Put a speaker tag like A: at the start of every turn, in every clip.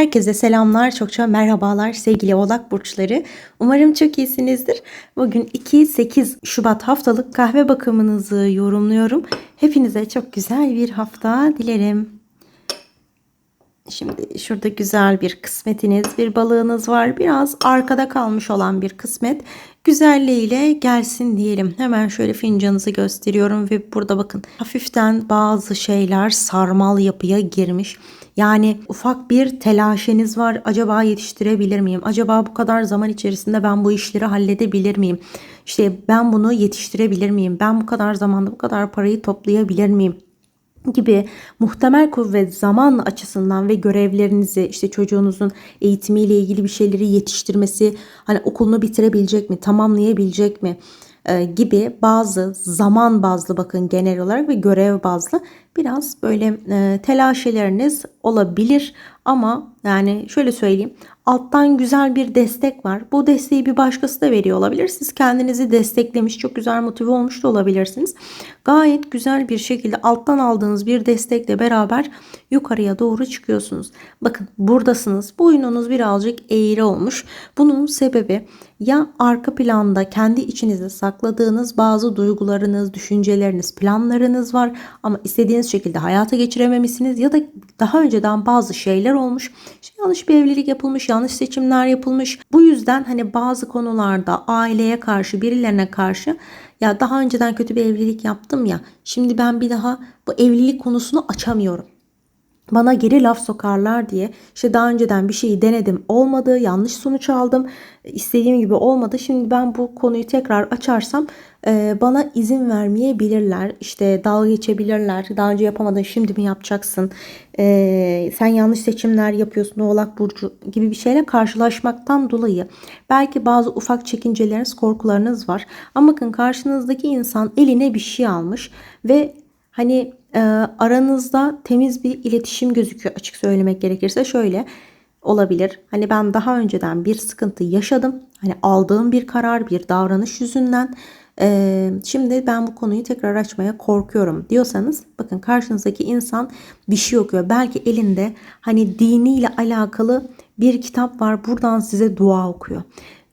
A: Herkese selamlar, çokça merhabalar sevgili oğlak burçları. Umarım çok iyisinizdir. Bugün 2-8 Şubat haftalık kahve bakımınızı yorumluyorum. Hepinize çok güzel bir hafta dilerim. Şimdi şurada güzel bir kısmetiniz, bir balığınız var. Biraz arkada kalmış olan bir kısmet. Güzelliğiyle gelsin diyelim. Hemen şöyle fincanınızı gösteriyorum ve burada bakın hafiften bazı şeyler sarmal yapıya girmiş. Yani ufak bir telaşeniz var. Acaba yetiştirebilir miyim? Acaba bu kadar zaman içerisinde ben bu işleri halledebilir miyim? İşte ben bunu yetiştirebilir miyim? Ben bu kadar zamanda bu kadar parayı toplayabilir miyim? Gibi muhtemel kuvvet zaman açısından ve görevlerinizi işte çocuğunuzun eğitimiyle ilgili bir şeyleri yetiştirmesi hani okulunu bitirebilecek mi tamamlayabilecek mi e, gibi bazı zaman bazlı bakın genel olarak ve görev bazlı biraz böyle e, telaşeleriniz olabilir ama yani şöyle söyleyeyim alttan güzel bir destek var. Bu desteği bir başkası da veriyor olabilir. Siz kendinizi desteklemiş, çok güzel motive olmuş da olabilirsiniz. Gayet güzel bir şekilde alttan aldığınız bir destekle beraber yukarıya doğru çıkıyorsunuz. Bakın buradasınız. Boynunuz birazcık eğri olmuş. Bunun sebebi ya arka planda kendi içinizde sakladığınız bazı duygularınız, düşünceleriniz, planlarınız var ama istediğiniz şekilde hayata geçirememişsiniz ya da daha önceden bazı şeyler olmuş. İşte yanlış bir evlilik yapılmış, yanlış seçimler yapılmış. Bu yüzden hani bazı konularda aileye karşı, birilerine karşı ya daha önceden kötü bir evlilik yaptım ya. Şimdi ben bir daha bu evlilik konusunu açamıyorum bana geri laf sokarlar diye işte daha önceden bir şeyi denedim. Olmadı yanlış sonuç aldım. İstediğim gibi olmadı. Şimdi ben bu konuyu tekrar açarsam e, bana izin vermeyebilirler. İşte dalga geçebilirler. Daha önce yapamadın şimdi mi yapacaksın? E, sen yanlış seçimler yapıyorsun oğlak burcu gibi bir şeyle karşılaşmaktan dolayı. Belki bazı ufak çekinceleriniz korkularınız var. Ama bakın karşınızdaki insan eline bir şey almış ve hani e, aranızda temiz bir iletişim gözüküyor açık söylemek gerekirse şöyle olabilir. Hani ben daha önceden bir sıkıntı yaşadım. Hani aldığım bir karar, bir davranış yüzünden e, şimdi ben bu konuyu tekrar açmaya korkuyorum diyorsanız bakın karşınızdaki insan bir şey okuyor. Belki elinde hani diniyle alakalı bir kitap var. Buradan size dua okuyor.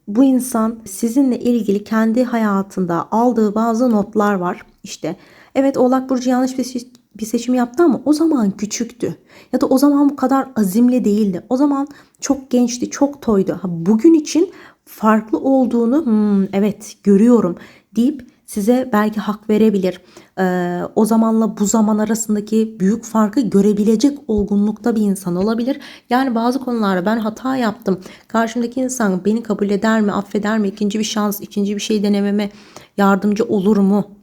A: Bu insan sizinle ilgili kendi hayatında aldığı bazı notlar var. İşte Evet Oğlak Burcu yanlış bir, bir seçim yaptı ama o zaman küçüktü. Ya da o zaman bu kadar azimli değildi. O zaman çok gençti, çok toydu. Ha, bugün için farklı olduğunu hmm, evet görüyorum deyip size belki hak verebilir. Ee, o zamanla bu zaman arasındaki büyük farkı görebilecek olgunlukta bir insan olabilir. Yani bazı konularda ben hata yaptım. Karşımdaki insan beni kabul eder mi, affeder mi, ikinci bir şans, ikinci bir şey denememe yardımcı olur mu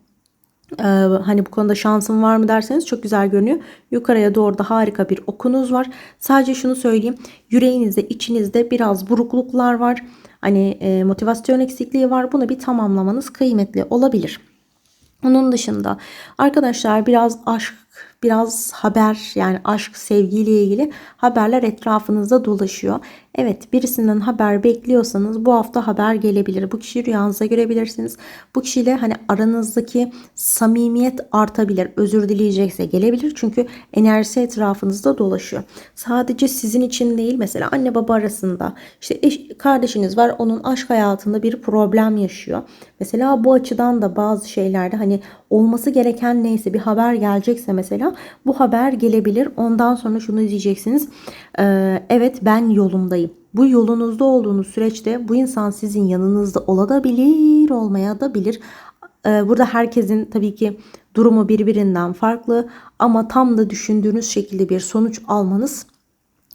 A: ee, hani bu konuda şansım var mı derseniz çok güzel görünüyor. Yukarıya doğru da harika bir okunuz var. Sadece şunu söyleyeyim. Yüreğinizde, içinizde biraz burukluklar var. Hani e, motivasyon eksikliği var. Bunu bir tamamlamanız kıymetli olabilir. Onun dışında arkadaşlar biraz aşk biraz haber yani aşk sevgiyle ilgili haberler etrafınızda dolaşıyor. Evet birisinden haber bekliyorsanız bu hafta haber gelebilir. Bu kişiyi rüyanızda görebilirsiniz. Bu kişiyle hani aranızdaki samimiyet artabilir. Özür dileyecekse gelebilir. Çünkü enerjisi etrafınızda dolaşıyor. Sadece sizin için değil mesela anne baba arasında işte eş, kardeşiniz var onun aşk hayatında bir problem yaşıyor. Mesela bu açıdan da bazı şeylerde hani olması gereken neyse bir haber gelecekse mesela bu haber gelebilir. Ondan sonra şunu diyeceksiniz. Ee, evet ben yolumdayım. Bu yolunuzda olduğunuz süreçte bu insan sizin yanınızda olabilir, olmaya da. Ee, burada herkesin tabii ki durumu birbirinden farklı ama tam da düşündüğünüz şekilde bir sonuç almanız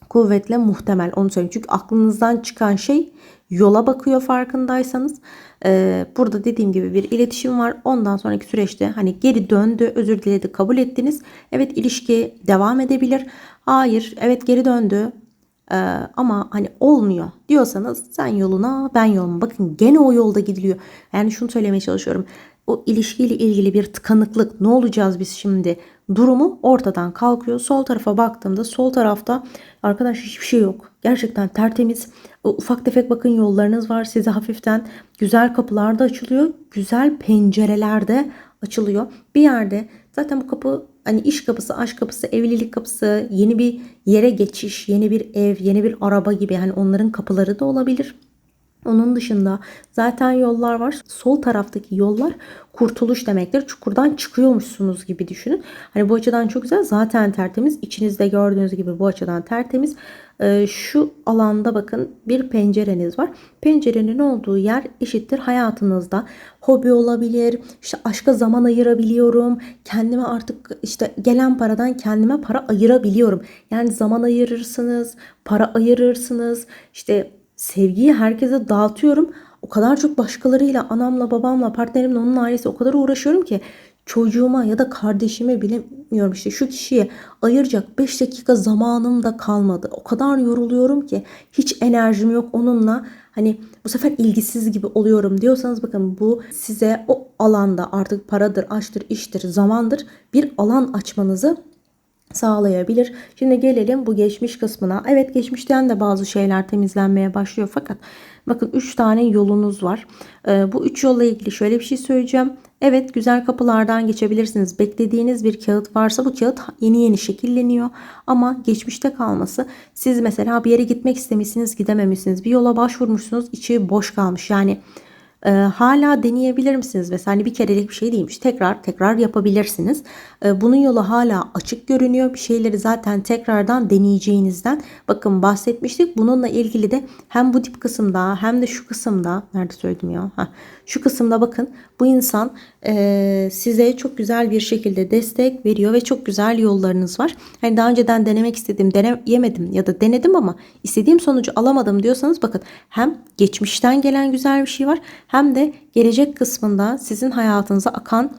A: kuvvetle muhtemel. Onu söyleyeyim. Çünkü aklınızdan çıkan şey yola bakıyor farkındaysanız. Ee, burada dediğim gibi bir iletişim var. Ondan sonraki süreçte hani geri döndü, özür diledi, kabul ettiniz. Evet ilişki devam edebilir. Hayır, evet geri döndü. Ee, ama hani olmuyor diyorsanız sen yoluna ben yoluma. Bakın gene o yolda gidiliyor. Yani şunu söylemeye çalışıyorum. O ilişkiyle ilgili bir tıkanıklık ne olacağız biz şimdi durumu ortadan kalkıyor. Sol tarafa baktığımda sol tarafta arkadaş hiçbir şey yok. Gerçekten tertemiz. Ufak tefek bakın yollarınız var. Size hafiften güzel kapılar da açılıyor. Güzel pencereler de açılıyor. Bir yerde zaten bu kapı hani iş kapısı, aşk kapısı, evlilik kapısı, yeni bir yere geçiş, yeni bir ev, yeni bir araba gibi hani onların kapıları da olabilir. Onun dışında zaten yollar var. Sol taraftaki yollar kurtuluş demektir. Çukurdan çıkıyormuşsunuz gibi düşünün. Hani bu açıdan çok güzel. Zaten tertemiz. İçinizde gördüğünüz gibi bu açıdan tertemiz. Ee, şu alanda bakın bir pencereniz var. Pencerenin olduğu yer eşittir hayatınızda. Hobi olabilir. İşte aşka zaman ayırabiliyorum. Kendime artık işte gelen paradan kendime para ayırabiliyorum. Yani zaman ayırırsınız. Para ayırırsınız. İşte sevgiyi herkese dağıtıyorum. O kadar çok başkalarıyla, anamla, babamla, partnerimle, onun ailesi o kadar uğraşıyorum ki çocuğuma ya da kardeşime bilemiyorum işte şu kişiye ayıracak 5 dakika zamanım da kalmadı. O kadar yoruluyorum ki hiç enerjim yok onunla. Hani bu sefer ilgisiz gibi oluyorum diyorsanız bakın bu size o alanda artık paradır, aşktır, iştir, zamandır bir alan açmanızı sağlayabilir. Şimdi gelelim bu geçmiş kısmına. Evet geçmişten de bazı şeyler temizlenmeye başlıyor fakat bakın 3 tane yolunuz var. Ee, bu 3 yolla ilgili şöyle bir şey söyleyeceğim. Evet güzel kapılardan geçebilirsiniz. Beklediğiniz bir kağıt varsa bu kağıt yeni yeni şekilleniyor. Ama geçmişte kalması siz mesela bir yere gitmek istemişsiniz gidememişsiniz. Bir yola başvurmuşsunuz içi boş kalmış. Yani e, hala deneyebilir misiniz? Mesela hani bir kerelik bir şey değilmiş. Tekrar tekrar yapabilirsiniz. E, bunun yolu hala açık görünüyor. Bir şeyleri zaten tekrardan deneyeceğinizden bakın bahsetmiştik. Bununla ilgili de hem bu tip kısımda hem de şu kısımda nerede söyledim ya? Heh, şu kısımda bakın bu insan e, size çok güzel bir şekilde destek veriyor ve çok güzel yollarınız var. Hani daha önceden denemek istedim, deneyemedim ya da denedim ama istediğim sonucu alamadım diyorsanız bakın hem geçmişten gelen güzel bir şey var hem de gelecek kısmında sizin hayatınıza akan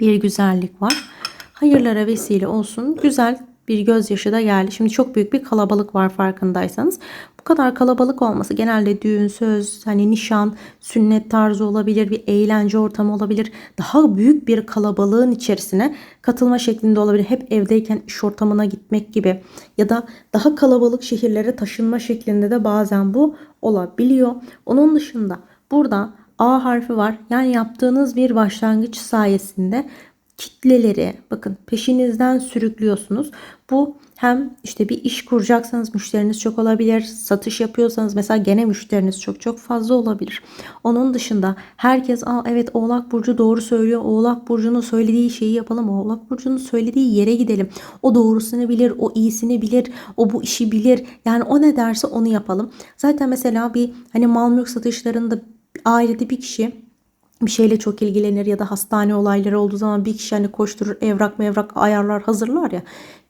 A: bir güzellik var. Hayırlara vesile olsun. Güzel bir gözyaşı da geldi. Şimdi çok büyük bir kalabalık var farkındaysanız. Bu kadar kalabalık olması genelde düğün, söz, hani nişan, sünnet tarzı olabilir, bir eğlence ortamı olabilir. Daha büyük bir kalabalığın içerisine katılma şeklinde olabilir. Hep evdeyken iş ortamına gitmek gibi ya da daha kalabalık şehirlere taşınma şeklinde de bazen bu olabiliyor. Onun dışında burada A harfi var. Yani yaptığınız bir başlangıç sayesinde kitleleri bakın peşinizden sürüklüyorsunuz. Bu hem işte bir iş kuracaksanız müşteriniz çok olabilir. Satış yapıyorsanız mesela gene müşteriniz çok çok fazla olabilir. Onun dışında herkes Aa, evet Oğlak Burcu doğru söylüyor. Oğlak Burcu'nun söylediği şeyi yapalım. Oğlak Burcu'nun söylediği yere gidelim. O doğrusunu bilir, o iyisini bilir, o bu işi bilir. Yani o ne derse onu yapalım. Zaten mesela bir hani mal mülk satışlarında ailede bir kişi bir şeyle çok ilgilenir ya da hastane olayları olduğu zaman bir kişi hani koşturur evrak mevrak ayarlar hazırlar ya.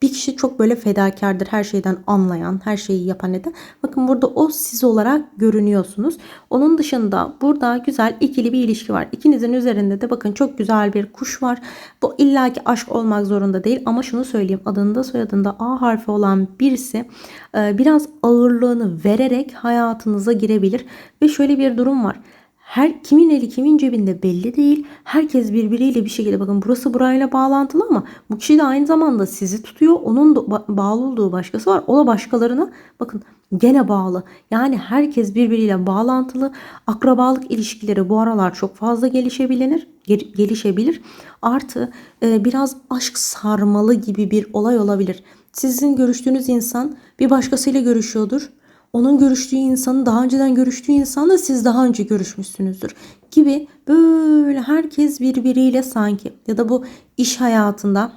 A: Bir kişi çok böyle fedakardır her şeyden anlayan her şeyi yapan neden bakın burada o siz olarak görünüyorsunuz. Onun dışında burada güzel ikili bir ilişki var. İkinizin üzerinde de bakın çok güzel bir kuş var. Bu illaki aşk olmak zorunda değil ama şunu söyleyeyim. Adında soyadında A harfi olan birisi e, biraz ağırlığını vererek hayatınıza girebilir. Ve şöyle bir durum var her kimin eli kimin cebinde belli değil. Herkes birbiriyle bir şekilde bakın burası burayla bağlantılı ama bu kişi de aynı zamanda sizi tutuyor. Onun da bağlı olduğu başkası var. O da başkalarına bakın gene bağlı. Yani herkes birbiriyle bağlantılı. Akrabalık ilişkileri bu aralar çok fazla gelişebilir. Gelişebilir. Artı e, biraz aşk sarmalı gibi bir olay olabilir. Sizin görüştüğünüz insan bir başkasıyla görüşüyordur onun görüştüğü insanın daha önceden görüştüğü insanla siz daha önce görüşmüşsünüzdür gibi böyle herkes birbiriyle sanki ya da bu iş hayatında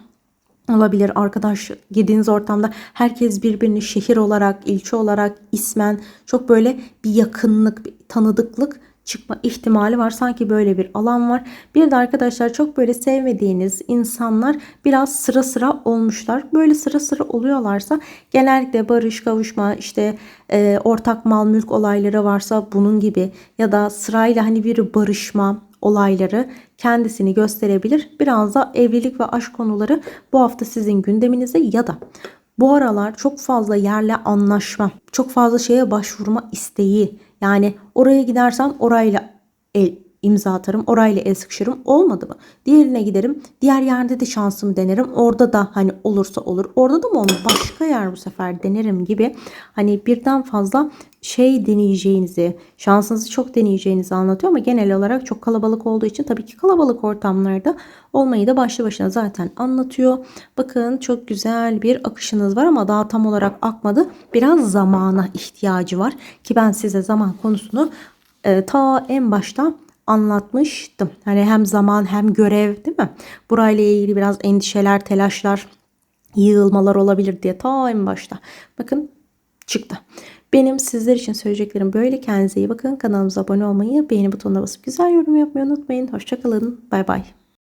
A: olabilir arkadaş girdiğiniz ortamda herkes birbirini şehir olarak ilçe olarak ismen çok böyle bir yakınlık bir tanıdıklık çıkma ihtimali var. Sanki böyle bir alan var. Bir de arkadaşlar çok böyle sevmediğiniz insanlar biraz sıra sıra olmuşlar. Böyle sıra sıra oluyorlarsa genellikle barış, kavuşma, işte e, ortak mal mülk olayları varsa bunun gibi ya da sırayla hani bir barışma olayları kendisini gösterebilir. Biraz da evlilik ve aşk konuları bu hafta sizin gündeminizde ya da bu aralar çok fazla yerle anlaşma, çok fazla şeye başvurma isteği. Yani oraya gidersem orayla el, imza atarım. Orayla el sıkışırım. Olmadı mı? Diğerine giderim. Diğer yerde de şansımı denerim. Orada da hani olursa olur. Orada da mı olur? Başka yer bu sefer denerim gibi. Hani birden fazla şey deneyeceğinizi, şansınızı çok deneyeceğinizi anlatıyor ama genel olarak çok kalabalık olduğu için tabii ki kalabalık ortamlarda olmayı da başlı başına zaten anlatıyor. Bakın çok güzel bir akışınız var ama daha tam olarak akmadı. Biraz zamana ihtiyacı var ki ben size zaman konusunu e, ta en başta anlatmıştım. Hani hem zaman hem görev değil mi? Burayla ilgili biraz endişeler, telaşlar, yığılmalar olabilir diye ta en başta. Bakın çıktı. Benim sizler için söyleyeceklerim böyle. Kendinize iyi bakın. Kanalımıza abone olmayı, beğeni butonuna basıp güzel yorum yapmayı unutmayın. Hoşçakalın. Bay bay.